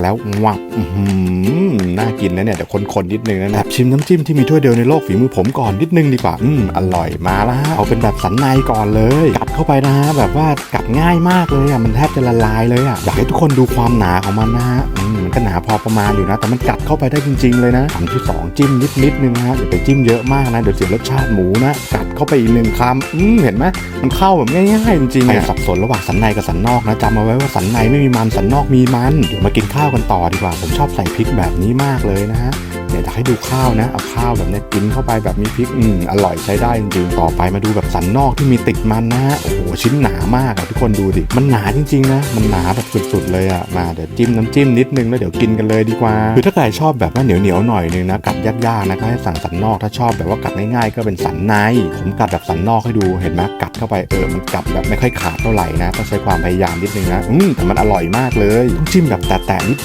แล้ววับอื้อหือน่า กินนะเนี่ยเดี๋ยวคนๆนิดนึงนะแบบชิมน้ำจิ้มที่มีถ้วยเดียวในโลกฝีมือผมก่อนนิดนึงดีกว่าอืมอร่อยมาแล้วฮะเอาเป็นแบบสันในก่อนเลยกัดเข้าไปนะฮะแบบว่ากัดง่ายมากเลยอะมันแทบจะละลายเลยอะอยากให้ทุกคนดูความหนาของมันนะฮะอืมมันก็หนาพอประมาณอยู่นะ แต่มันกัดเข้าไปได้จริง ๆ เลยนะคำที่สองจิ้มนิดนิดๆนึงนะฮะอย่าไปจิ้มเยอะมากนะเดี๋ยวเสียรสชาติหมูนะกัดเข้าไปอีกหนึ่งคำอืมเห็นไหมมันเข้าแบบง่ายๆจริงๆอะสับสนระหว่างสันในกับสันนอกนะจำเอาไว้ว่าสันในไม่มีมันสันนอกมีมันเดี๋ยวมากินข้าวกันต่อดีกว่าผมชอบใส่พริกแบบนี้มากเลยนะฮะเดี๋ยวจะให้ดูข้าวนะเอาข้าวแบบนี้กินเข้าไปแบบมีพริกอืมอร่อยใช้ได้จริงๆต่อไปมาดูแบบสันนอกที่มีติดมันนะฮะโอ้โหชิ้นหนามากอะทุกคนดูดิมันหนาจริงๆนะมันหนาแบบสุดๆเลยอะมาเดี๋ยวจิ้มน้ำจิ้มนิดนึงแล้วเดี๋ยวกินกันเลยดีกว่าคือถ้าใครชอบแบบว่าเหนียวๆหน่อยนึงนะกัดยากๆนะก็ให้สั่งสันนอกถ้าชอบแบบว่ากัดง่ายๆ ก็เป็นสันในผมกัดแบบสันนอกให้ดูเห็นไหมกัดเข้าไปเออมันกัดแบบไม่ค่อยขาดเท่าไหร่นะต้องใช้ความพยายามนิดนึงนะอืมแต่มันอร่อยมากเลยต้องจิ้มแบบแตะๆนิด